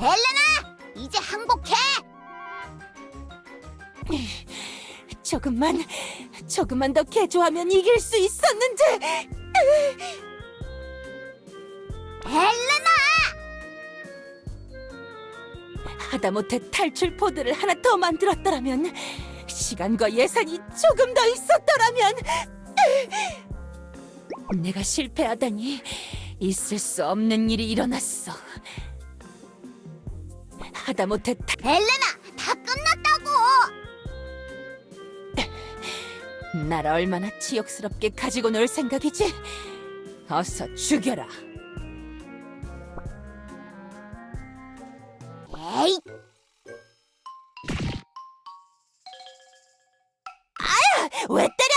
헬레나, 이제 항복해. 조금만, 조금만 더 개조하면 이길 수 있었는데. 헬레나, 하다못해 탈출 포드를 하나 더 만들었더라면, 시간과 예산이 조금 더 있었더라면. 내가 실패하다니 있을 수 없는 일이 일어났어. 하다못해 타- 헬레나, 다 끝났다고. 날 얼마나 치욕스럽게 가지고 놀 생각이지? 어서 죽여라. 에이, 왜 때려?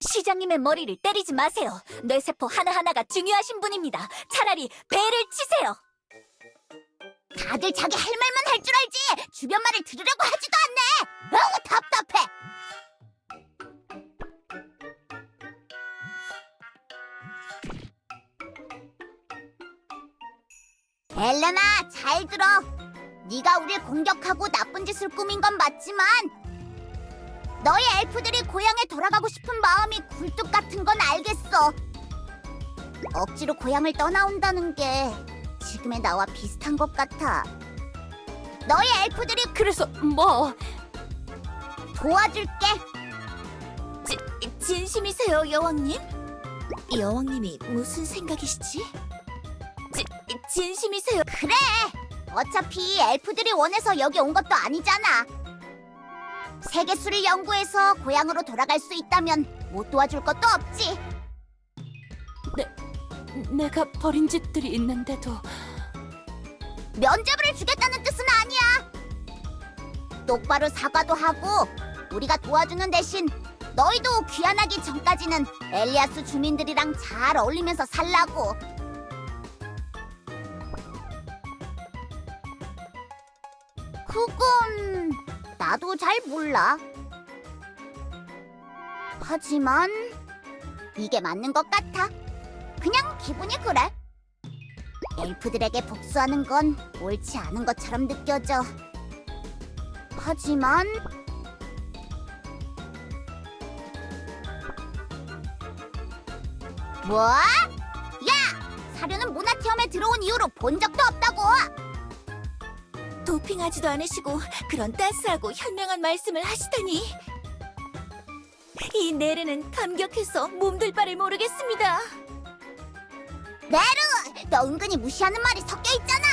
시장님의 머리를 때리지 마세요. 뇌세포 하나하나가 중요하신 분입니다. 차라리 배를 치세요. 다들 자기 할 말만 할 줄 알지. 주변 말을 들으려고 하지도 않네. 어우, 답답해. 헬레나, 잘 들어. 네가 우릴 공격하고 나쁜 짓을 꾸민 건 맞지만 너희 엘프들이 고향에 돌아가고 싶은 마음이 굴뚝 같은 건 알겠어. 억지로 고향을 떠나온다는 게 지금의 나와 비슷한 것 같아. 너희 엘프들이 그래서 뭐? 도와줄게. 진심이세요, 여왕님? 여왕님이 무슨 생각이시지? 지, 진심이세요? 그래. 어차피 엘프들이 원해서 여기 온 것도 아니잖아. 세계수를 연구해서 고향으로 돌아갈 수 있다면 못 도와줄 것도 없지. 내가 버린 짓들이 있는데도 면죄부를 주겠다는 뜻은 아니야. 똑바로 사과도 하고 우리가 도와주는 대신 너희도 귀환하기 전까지는 엘리아스 주민들이랑 잘 어울리면서 살라고. 그건 나도 잘 몰라. 하지만 이게 맞는 것 같아. 그냥 기분이 그래. 엘프들에게 복수하는 건 옳지 않은 것처럼 느껴져. 하지만 뭐? 야! 사료는 문화체험에 들어온 이후로 본 적도 없다고! 도핑하지도 않으시고 그런 따스하고 현명한 말씀을 하시다니. 이 내르는 감격해서 몸둘 바를 모르겠습니다. 네르! 너 은근히 무시하는 말이 섞여 있잖아!